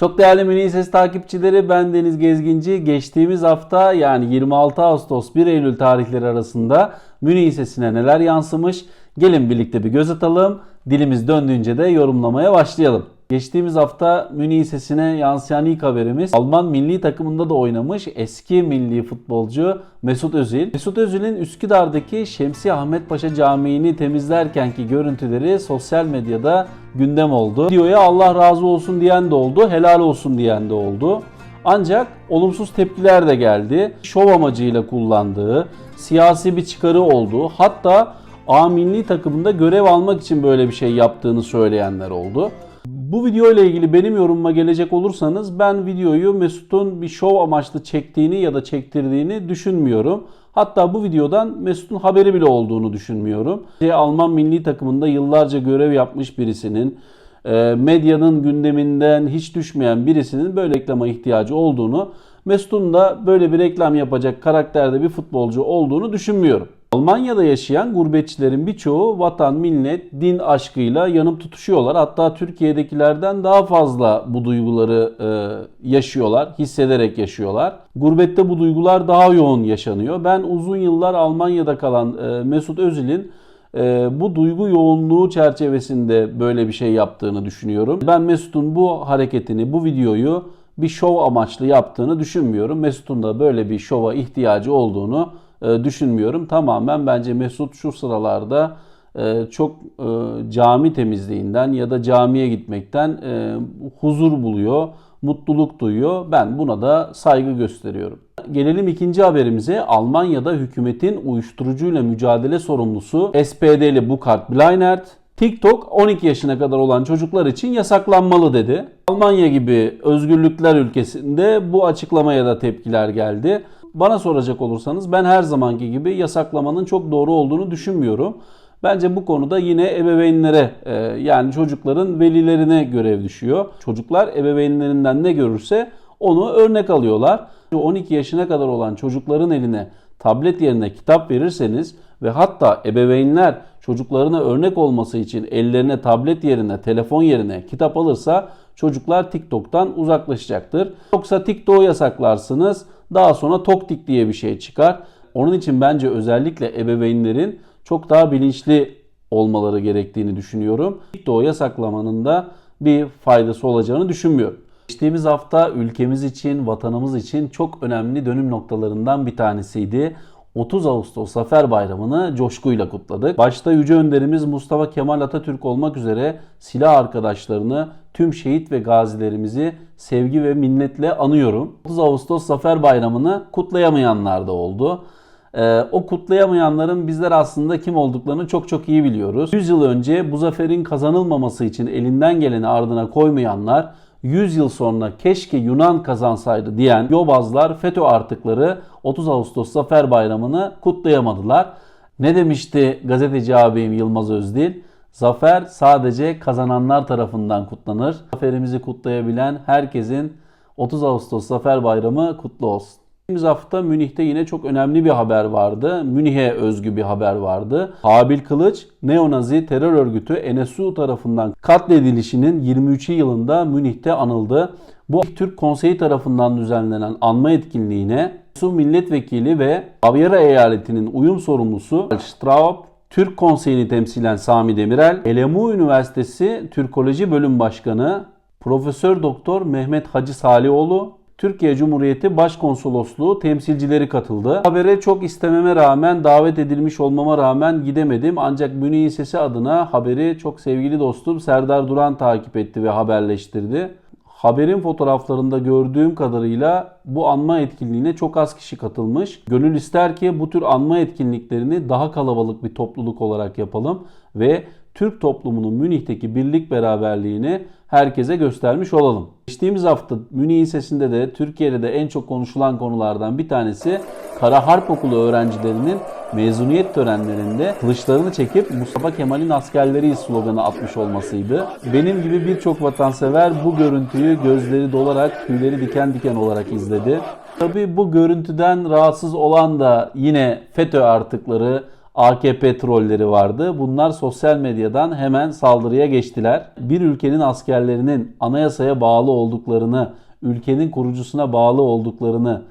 Çok değerli Mini Ses takipçileri ben Deniz Gezginci. Geçtiğimiz hafta yani 26 Ağustos 1 Eylül tarihleri arasında Münih Sesi'ne neler yansımış? Gelin birlikte bir göz atalım. Dilimiz döndüğünce de yorumlamaya başlayalım. Geçtiğimiz hafta Münih Sesi'ne yansıyan ilk haberimiz Alman milli takımında da oynamış eski milli futbolcu Mesut Özil. Mesut Özil'in Üsküdar'daki Şemsi Ahmet Paşa Camii'ni temizlerkenki görüntüleri sosyal medyada gündem oldu. Videoya Allah razı olsun diyen de oldu, helal olsun diyen de oldu. Ancak olumsuz tepkiler de geldi. Şov amacıyla kullandığı, siyasi bir çıkarı olduğu, hatta A milli takımında görev almak için böyle bir şey yaptığını söyleyenler oldu. Bu video ile ilgili benim yorumuma gelecek olursanız ben videoyu Mesut'un bir şov amaçlı çektiğini ya da çektirdiğini düşünmüyorum. Hatta bu videodan Mesut'un haberi bile olduğunu düşünmüyorum. Alman milli takımında yıllarca görev yapmış birisinin, e, medyanın gündeminden hiç düşmeyen birisinin böyle reklama ihtiyacı olduğunu, Mesut'un da böyle bir reklam yapacak karakterde bir futbolcu olduğunu düşünmüyorum. Almanya'da yaşayan gurbetçilerin birçoğu vatan, millet, din aşkıyla yanıp tutuşuyorlar. Hatta Türkiye'dekilerden daha fazla bu duyguları e, yaşıyorlar, hissederek yaşıyorlar. Gurbette bu duygular daha yoğun yaşanıyor. Ben uzun yıllar Almanya'da kalan e, Mesut Özil'in e, bu duygu yoğunluğu çerçevesinde böyle bir şey yaptığını düşünüyorum. Ben Mesut'un bu hareketini, bu videoyu bir şov amaçlı yaptığını düşünmüyorum. Mesut'un da böyle bir şova ihtiyacı olduğunu e, düşünmüyorum. Tamamen bence Mesut şu sıralarda e, çok e, cami temizliğinden ya da camiye gitmekten huzur buluyor, mutluluk duyuyor. Ben buna da saygı gösteriyorum. Gelelim ikinci haberimize. Almanya'da hükümetin uyuşturucuyla mücadele sorumlusu SPD'li Burkhard Bleinert TikTok 12 yaşına kadar olan çocuklar için yasaklanmalı dedi. Almanya gibi özgürlükler ülkesinde bu açıklamaya da tepkiler geldi. Bana soracak olursanız ben her zamanki gibi yasaklamanın çok doğru olduğunu düşünmüyorum. Bence bu konuda yine ebeveynlere e, yani çocukların velilerine görev düşüyor. Çocuklar ebeveynlerinden ne görürse onu örnek alıyorlar. 12 yaşına kadar olan çocukların eline tablet yerine kitap verirseniz ve hatta ebeveynler çocuklarına örnek olması için ellerine tablet yerine, telefon yerine kitap alırsa çocuklar TikTok'tan uzaklaşacaktır. Yoksa TikTok'u yasaklarsınız daha sonra Toktik diye bir şey çıkar. Onun için bence özellikle ebeveynlerin çok daha bilinçli olmaları gerektiğini düşünüyorum. TikTok'u yasaklamanın da bir faydası olacağını düşünmüyorum. Geçtiğimiz hafta ülkemiz için, vatanımız için çok önemli dönüm noktalarından bir tanesiydi. 30 Ağustos Zafer Bayramı'nı coşkuyla kutladık. Başta Yüce Önderimiz Mustafa Kemal Atatürk olmak üzere silah arkadaşlarını, tüm şehit ve gazilerimizi sevgi ve minnetle anıyorum. 30 Ağustos Zafer Bayramı'nı kutlayamayanlar da oldu. Ee, o kutlayamayanların bizler aslında kim olduklarını çok çok iyi biliyoruz. 100 yıl önce bu zaferin kazanılmaması için elinden geleni ardına koymayanlar 100 yıl sonra keşke Yunan kazansaydı diyen Yobazlar FETÖ artıkları 30 Ağustos Zafer Bayramı'nı kutlayamadılar. Ne demişti gazeteci abim Yılmaz Özdil? Zafer sadece kazananlar tarafından kutlanır. Zaferimizi kutlayabilen herkesin 30 Ağustos Zafer Bayramı kutlu olsun. Geçtiğimiz hafta Münih'te yine çok önemli bir haber vardı. Münih'e özgü bir haber vardı. Habil Kılıç, neonazi terör örgütü NSU tarafından katledilişinin 23. yılında Münih'te anıldı. Bu Türk Konseyi tarafından düzenlenen anma etkinliğine NSU milletvekili ve Bavyera eyaletinin uyum sorumlusu Straub, Türk Konseyi'ni temsilen Sami Demirel, LMU Üniversitesi Türkoloji Bölüm Başkanı Profesör Doktor Mehmet Hacı Salioğlu, Türkiye Cumhuriyeti Başkonsolosluğu temsilcileri katıldı. Habere çok istememe rağmen, davet edilmiş olmama rağmen gidemedim. Ancak Münih Sesi adına haberi çok sevgili dostum Serdar Duran takip etti ve haberleştirdi. Haberin fotoğraflarında gördüğüm kadarıyla bu anma etkinliğine çok az kişi katılmış. Gönül ister ki bu tür anma etkinliklerini daha kalabalık bir topluluk olarak yapalım ve Türk toplumunun Münih'teki birlik beraberliğini herkese göstermiş olalım. Geçtiğimiz hafta Münih sesinde de Türkiye'de de en çok konuşulan konulardan bir tanesi Kara Harp Okulu öğrencilerinin mezuniyet törenlerinde kılıçlarını çekip Mustafa Kemal'in askerleri sloganı atmış olmasıydı. Benim gibi birçok vatansever bu görüntüyü gözleri dolarak, tüyleri diken diken olarak izledi. Tabi bu görüntüden rahatsız olan da yine FETÖ artıkları, AKP trolleri vardı. Bunlar sosyal medyadan hemen saldırıya geçtiler. Bir ülkenin askerlerinin anayasaya bağlı olduklarını, ülkenin kurucusuna bağlı olduklarını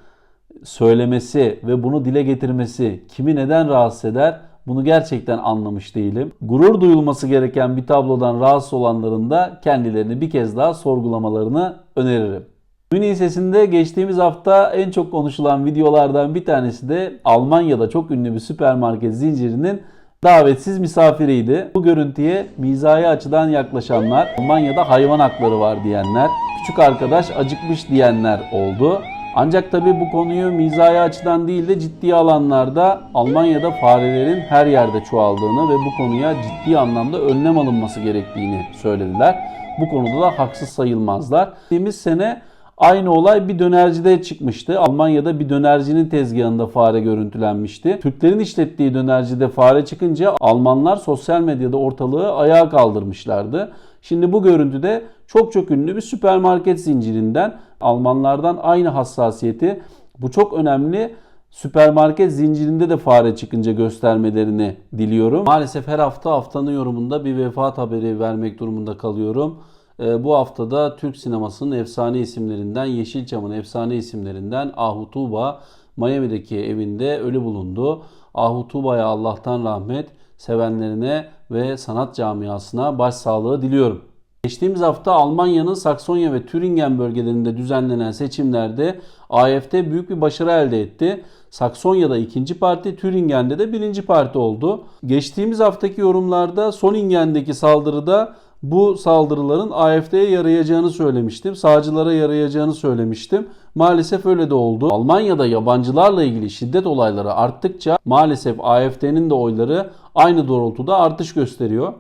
söylemesi ve bunu dile getirmesi kimi neden rahatsız eder? Bunu gerçekten anlamış değilim. Gurur duyulması gereken bir tablodan rahatsız olanların da kendilerini bir kez daha sorgulamalarını öneririm. Münih sesinde geçtiğimiz hafta en çok konuşulan videolardan bir tanesi de Almanya'da çok ünlü bir süpermarket zincirinin davetsiz misafiriydi. Bu görüntüye mizahi açıdan yaklaşanlar, Almanya'da hayvan hakları var diyenler, küçük arkadaş acıkmış diyenler oldu. Ancak tabi bu konuyu mizahi açıdan değil de ciddi alanlarda Almanya'da farelerin her yerde çoğaldığını ve bu konuya ciddi anlamda önlem alınması gerektiğini söylediler. Bu konuda da haksız sayılmazlar. Geçtiğimiz sene Aynı olay bir dönercide çıkmıştı. Almanya'da bir dönercinin tezgahında fare görüntülenmişti. Türklerin işlettiği dönercide fare çıkınca Almanlar sosyal medyada ortalığı ayağa kaldırmışlardı. Şimdi bu görüntüde çok çok ünlü bir süpermarket zincirinden Almanlardan aynı hassasiyeti bu çok önemli süpermarket zincirinde de fare çıkınca göstermelerini diliyorum. Maalesef her hafta haftanın yorumunda bir vefat haberi vermek durumunda kalıyorum. Ee, Bu haftada Türk sinemasının efsane isimlerinden, Yeşilçam'ın efsane isimlerinden Ahu Tuğba Miami'deki evinde ölü bulundu. Ahu Tuğba'ya Allah'tan rahmet, sevenlerine ve sanat camiasına başsağlığı diliyorum. Geçtiğimiz hafta Almanya'nın Saksonya ve Türingen bölgelerinde düzenlenen seçimlerde AFD büyük bir başarı elde etti. Saksonya'da ikinci parti, Türingen'de de birinci parti oldu. Geçtiğimiz haftaki yorumlarda Soningen'deki saldırıda bu saldırıların AFD'ye yarayacağını söylemiştim. Sağcılara yarayacağını söylemiştim. Maalesef öyle de oldu. Almanya'da yabancılarla ilgili şiddet olayları arttıkça maalesef AFD'nin de oyları aynı doğrultuda artış gösteriyor.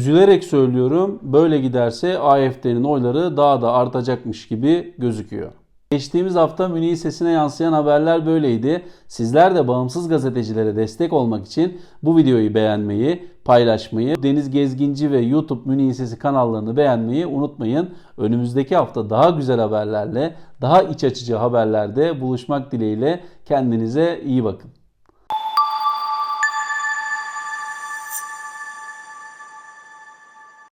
Üzülerek söylüyorum böyle giderse AFD'nin oyları daha da artacakmış gibi gözüküyor. Geçtiğimiz hafta Münih sesine yansıyan haberler böyleydi. Sizler de bağımsız gazetecilere destek olmak için bu videoyu beğenmeyi, paylaşmayı, Deniz Gezginci ve YouTube Münih Sesi kanallarını beğenmeyi unutmayın. Önümüzdeki hafta daha güzel haberlerle, daha iç açıcı haberlerde buluşmak dileğiyle kendinize iyi bakın.